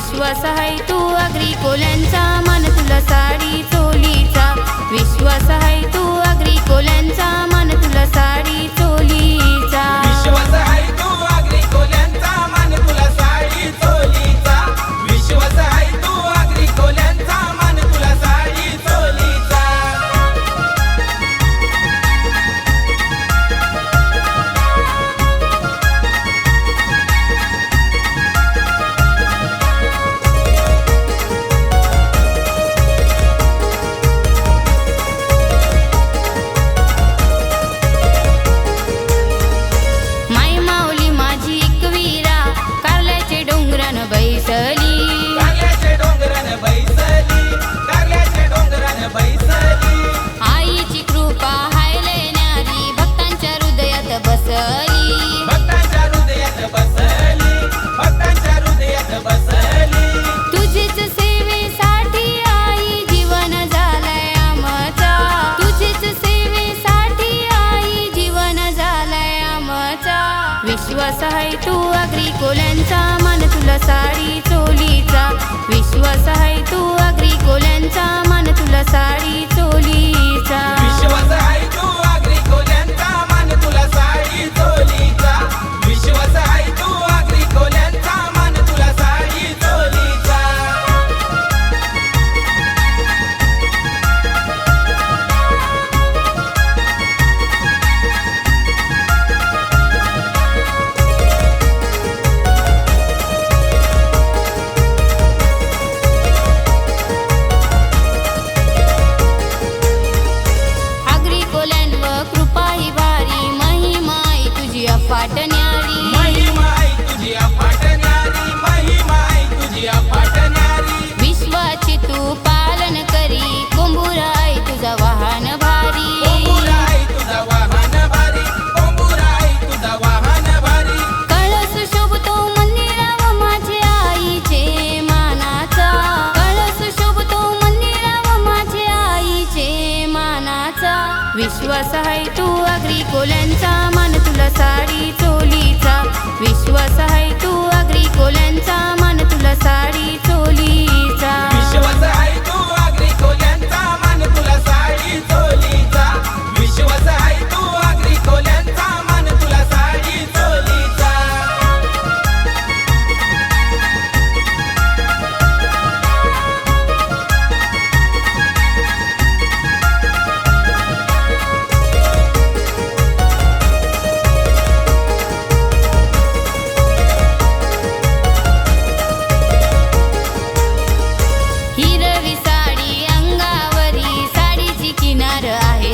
विश्वास आहे तू अग्रिकोल्यांचा मान तुला साडी tu agricolenza विश्वास आहे तू अग्रिकोल्यांचा मन तुला साडी चोलीचा. विश्वास आहे तू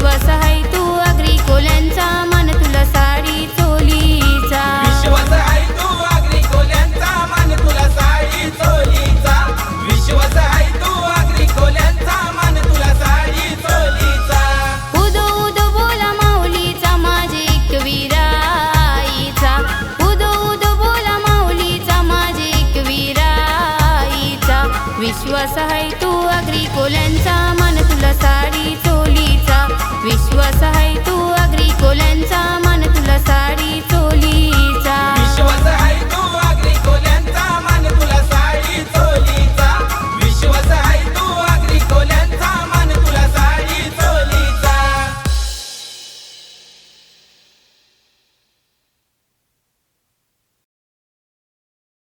विश्वास आहे तू आगरी कोल्यांचा मन तुला साडी चोलीचा. विश्वास आहे तू आगरी कोल्यांचा मान बोला माऊलीचा माझे कवीराईचा उदो बोला माऊलीचा माझे कवीराईचा विश्वास आहे तू आगरी कोल्यांचा मान तुला साडी चोलीचा. विश्वास आहे तू अग्रिकोल्यांचा मान तुला साडी चोली